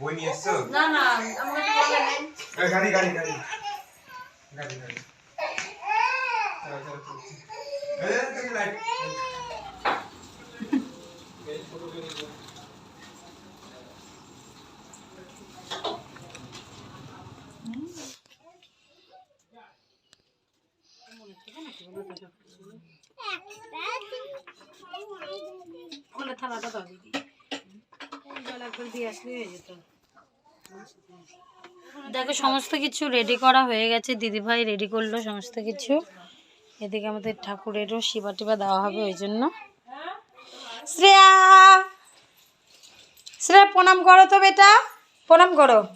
বই নিয়ে এসছো? না না আমার কাছে বলা নেই। এই গাড়ি গাড়ি গাড়ি। গাড়ি গাড়ি থালাটা দাও দিদি জল একবার দিয়ে আসলে হয়ে যেত দেখো, সমস্ত কিছু রেডি করা হয়ে গেছে। দিদিভাই রেডি করল সমস্ত কিছু। এদিকে আমাদের ঠাকুরেরও শিবা টিবা দেওয়া হবে ওই জন্য। শ্রেয়া! শ্রেয়া, প্রণাম করো তো বেটা। প্রণাম করো।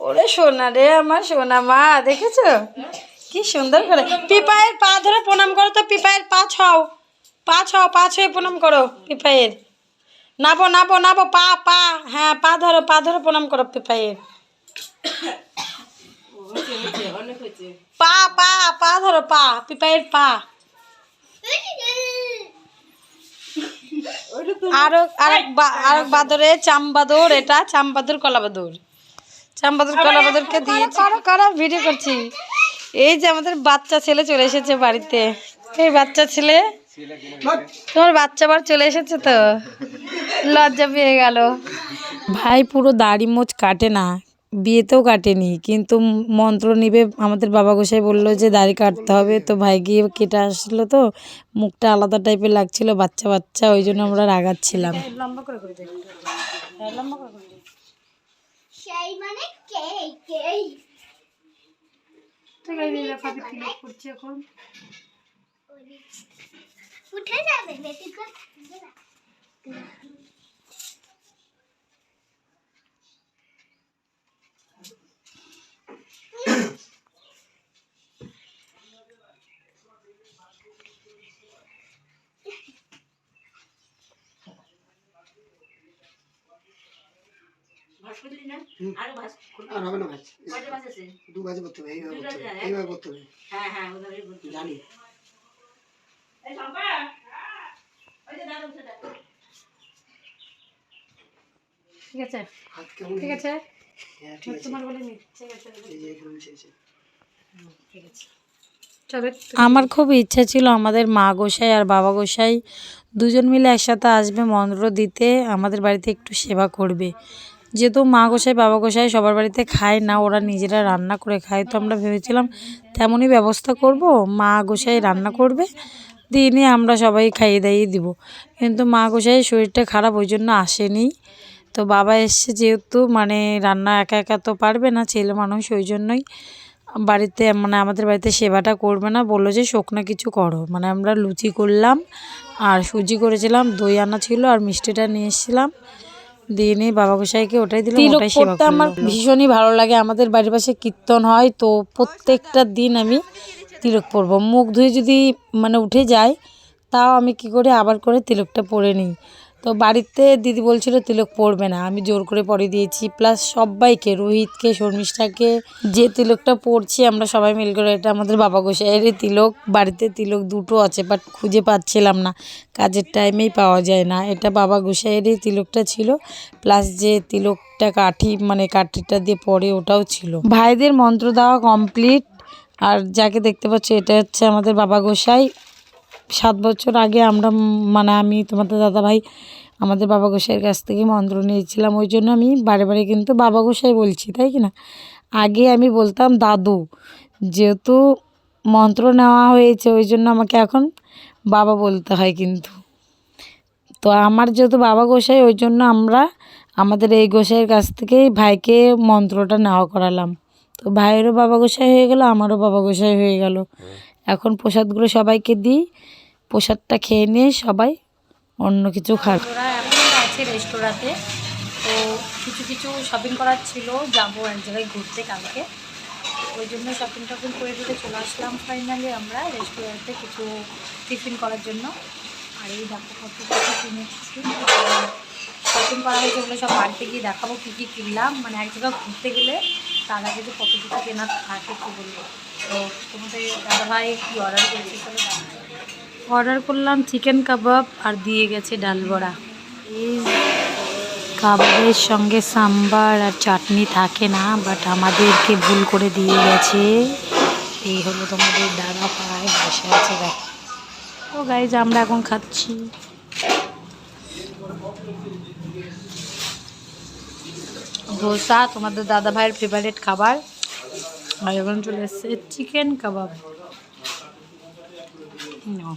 ওরে সোনা রে আমার সোনা মা, দেখেছ? কি সুন্দর করে। পিপায়ের পা ধরে প্রণাম করো তো, পিপায়ের পা ছাও পা ছাও পা ছুঁয়ে প্রণাম করো, পিপায়ের। নাবো নাবো নাবো পা পা। হ্যাঁ পা ধরো পা ধরো প্রণাম করো পিপায়ের পা পা পা ধরো পা পিপায়ের পা। আরও আরেক আরেক বাদরে চামবাদর এটা চামবাদুর কলাবাদুর। চামবাদুর কলাবাদুরকে দিয়ে করো করো ভিডিও করছি। এই যে আমাদের বাচ্চা ছেলে চলে এসেছে বাড়িতে। এই বাচ্চা ছেলে তোমার বাচ্চা আবার চলে এসেছে তো? লজ্জা পেয়ে গেল। ভাই পুরো দাড়ি মোচ কাটে না। বিয়েতেও কাটেনি কিন্তু মন্ত্র নিবে আমাদের বাবা গোসাই বলল যে দাড়ি কাটতে হবে। তো ভাই গিয়ে কেটে আসলো তো। মুখটা আলাদা টাইপের লাগছিল বাচ্চা বাচ্চা ওই জন্য আমরা রাগাচ্ছিলাম। লম্বা করে করে লম্বা করে করে সেই মানে কে কে ঠিক আছে দেখো আমি ক্লিক করছি এখন। উঠে যাবে বেশি করে আর হবে না ভাজ দু ভাজে করতে হবে এইভাবে করতে হবে। এইভাবে করতে হবে। জানি। ঠিক আছে? ঠিক আছে? ঠিক আছে। তোমার বলে নি ঠিক আছে এই যে এখানে মিশিয়েছে ঠিক আছে। আমার খুব ইচ্ছা ছিল আমাদের মা গোসাই আর বাবা গোসাই দুজন মিলে একসাথে আসবে মন্ত্র দিতে আমাদের বাড়িতে একটু সেবা করবে। যেহেতু মা গোসাই বাবা গোসাই সবার বাড়িতে খায় না ওরা নিজেরা রান্না করে খায় তো আমরা ভেবেছিলাম তেমনই ব্যবস্থা করব। মা গোসাই রান্না করবে দিয়ে নিয়ে আমরা সবাই খাইয়ে দাইয়ে দিব। কিন্তু মা গোসাই শরীরটা খারাপ ওই জন্য আসেনি। তো বাবা এসছে যেহেতু মানে রান্না একা একা তো পারবে না ছেলে মানুষ ওই জন্যই বাড়িতে মানে আমাদের বাড়িতে সেবাটা করবে না। বলল যে শুকনো কিছু করো। মানে আমরা লুচি করলাম আর সুজি করেছিলাম দই আনা ছিল আর মিষ্টিটা নিয়ে এসেছিলাম। দিয়ে নিয়ে বাবা গোসাইকে ওটাই দিলাম ওটাই সেবা আমার ভীষণই ভালো লাগে আমাদের বাড়ির পাশে কীর্তন হয় তো প্রত্যেকটা দিন আমি তিলক পরবো। মুখ ধুয়ে যদি মানে উঠে যায় তাও আমি কি করে আবার করে তিলকটা পরে নিই। তো বাড়িতে দিদি বলছিল, তিলক পরবে না। আমি জোর করে পরে দিয়েছি। প্লাস সবাইকে রোহিতকে, শর্মিষ্ঠাকে, যে তিলকটা পরছি আমরা সবাই মিল করে, এটা আমাদের বাবা গোসাইয়েরই তিলক। বাড়িতে তিলক দুটো আছে বাট খুঁজে পাচ্ছিলাম না। কাজের টাইমেই পাওয়া যায় না। এটা বাবা গোসাইয়েরই তিলকটা ছিল প্লাস যে তিলকটা কাঠি মানে কাঠিটা দিয়ে পরে ওটাও ছিল। ভাইদের মন্ত্র দেওয়া কমপ্লিট আর যাকে দেখতে পাচ্ছ, এটা হচ্ছে আমাদের বাবা গোসাই। সাত বছর আগে আমরা মানে আমি তোমাদের দাদা ভাই আমাদের বাবা গোসাইয়ের কাছ থেকে মন্ত্র নিয়েছিলাম, ওই জন্য আমি বারে বারে কিন্তু বাবা গোসাই বলছি, তাই কি না? আগে আমি বলতাম, দাদু, যেহেতু মন্ত্র নেওয়া হয়েছে, ওই জন্য আমাকে এখন বাবা বলতে হয় কিন্তু। তো আমার যেহেতু বাবা গোসাই, ওই জন্য আমরা আমাদের এই গোসাইয়ের কাছ থেকেই ভাইকে মন্ত্রটা নেওয়া করালাম। তো ভাইয়েরও বাবা গোসাই হয়ে গেল, আমারও বাবা গোসাই হয়ে গেল। এখন প্রসাদগুলো সবাইকে দিই। প্রসাদটা খেয়ে নিয়ে সবাই অন্য কিছু খাবে। ওরা এখন আছে রেস্তোরাঁতে। তো কিছু কিছু শপিং করার ছিল। যাব এক জায়গায় ঘুরতে কালকে। ওই জন্য শপিং টপিং করে দিতে চলে আসলাম ফাইনালি আমরা রেস্টুরেন্টে কিছু টিফিন করার জন্য। আর এই কিনেছি। শপিং করা হয়েছে ওগুলো সব বাড়িতে গিয়ে দেখাবো কী কী কিনলাম। মানে এক জায়গায় ঘুরতে গেলে তার আগে যে কত কিছু কেনার থাকে কী বলব? তো তোমাদের দাদা ভাই কী অর্ডার করেছি অর্ডার করলাম চিকেন কাবাব আর দিয়ে গেছে ডাল বড়া। কাবাবের সঙ্গে সাম্বার আর চাটনি থাকে না বাট আমাদেরকে ভুল করে দিয়ে গেছে। এই হলো তোমাদের দাদা পাড়ায় বসে আছে তো গাইজ আমরা এখন খাচ্ছি। ধোসা তোমাদের দাদা ভাইয়ের ফেভারিট খাবার। আর এখন চলে এসছে চিকেন কাবাব নাও।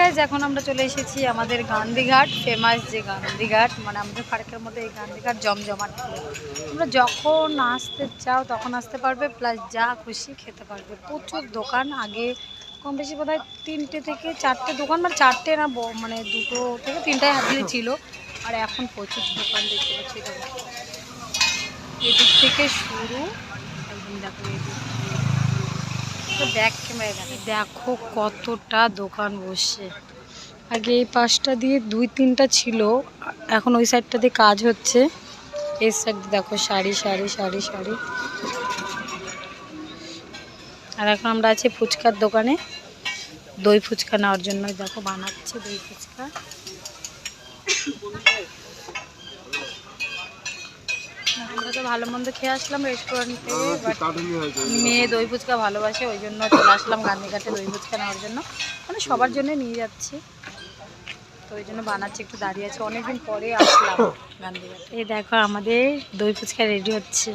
গাইজ এখন আমরা চলে এসেছি আমাদের গান্ধীঘাট ফেমাস যে গান্ধীঘাট মানে আমাদের পার্কের মধ্যে এই গান্ধীঘাট জমজমাট তোমরা যখন আসতে চাও তখন আসতে পারবে প্লাস যা খুশি খেতে পারবে। প্রচুর দোকান, আগে কম বেশি বোধ হয় তিনটে থেকে চারটে দোকান মানে চারটে না মানে দুটো থেকে তিনটায় দিয়ে ছিল। আর এখন প্রচুর দোকান দেখতে পাচ্ছি, এদিক থেকে শুরু। একদম দেখো এদিক। দেখো কতটা দোকান বসে আগে এই পাশটা দিয়ে দুই তিনটা ছিল, এখন ওই সাইডটা দিয়ে কাজ হচ্ছে। এই সাইড দেখো শাড়ি শাড়ি শাড়ি শাড়ি। আর এখন আমরা আছি ফুচকার দোকানে। দই ফুচকা নেওয়ার জন্য দেখো বানাচ্ছে দই ফুচকা। আমরা তো ভালো মন্দ খেয়ে আসলাম রেস্টুরেন্টে বাট মেয়ে দই ফুচকা ভালোবাসে ওই জন্য চলে আসলাম গান্ধীঘাটে দই ফুচকা নেওয়ার জন্য। মানে সবার জন্য নিয়ে যাচ্ছি। তো ওই জন্য বানাচ্ছি একটু দাঁড়িয়ে আছে। অনেকদিন পরে আসলাম গান্ধীঘাটে। এই দেখো আমাদের দই ফুচকা রেডি হচ্ছে।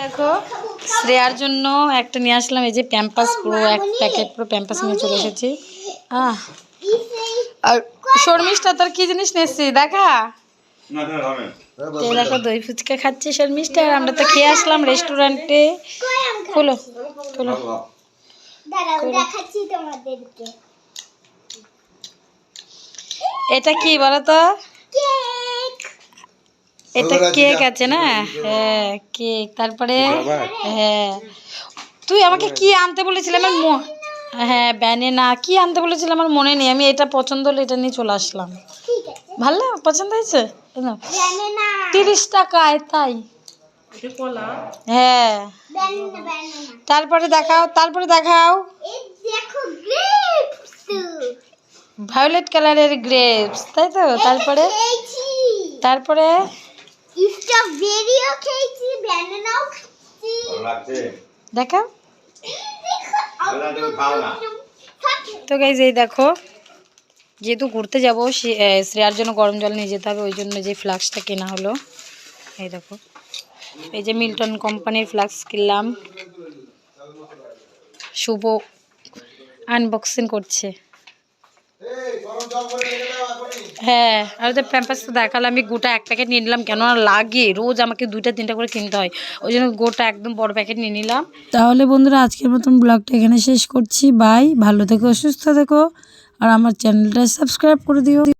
দেখো শ্রেয়ার জন্য একটা নিয়ে আসলাম। এই যে প্যাম্পাস পুরো এক প্যাকেট পুরো প্যাম্পাস নিয়ে চলে এসেছি। আহ আর শর্মিষ্ঠা তোর কি জিনিস নিয়েছি? দেখা। এই দেখো দই ফুচকা খাচ্ছি শর্মিষ্ঠা আর আমরা তো খেয়ে আসলাম রেস্টুরেন্টে। খোলো খোলো। দাঁড়াও দেখাচ্ছি তোমাদেরকে। এটা কি বলো তো এটা কেক আছে না? হ্যাঁ কেক। তারপরে হ্যাঁ। তুই আমাকে কি আনতে বলেছিলি? আমার ম- হ্যাঁ ব্যানেনা কি আনতে বলেছিলি আমার মনে নেই আমি এটা পছন্দ হলে এটা নিয়ে চলে আসলাম। ঠিক আছে। ভালো? পছন্দ হয়েছে? তিরিশ টাকায় তাই। হ্যাঁ। ব্যানানা ব্যানানা তারপরে দেখাও তারপরে দেখাও। এই দেখো গ্রেপস ভায়োলেট কালারের গ্রেপস তাই তো? তারপরে? তারপরে? দেখাও। দেখো তো গাইজ এই দেখো যেহেতু ঘুরতে যাব শ্রেয়ার জন্য গরম জল নিয়ে যেতে হবে ওই জন্য যে ফ্লাক্সটা কেনা হলো এই দেখো। এই যে মিল্টন কোম্পানির ফ্লাক্স কিনলাম। শুভ আনবক্সিং করছে। হ্যাঁ আর তো প্যাম্পাস তো দেখালাম, আমি গোটা এক প্যাকেট নিয়ে নিলাম। কেন লাগে? রোজ আমাকে দুইটা, তিনটা করে কিনতে হয়। ওই জন্য গোটা একদম বড় প্যাকেট নিয়ে নিলাম। তাহলে বন্ধুরা, আজকের মতন ব্লগটা এখানে শেষ করছি। বাই, ভালো থেকো, সুস্থ থেকো। আর আমার চ্যানেলটা সাবস্ক্রাইব করে দিও।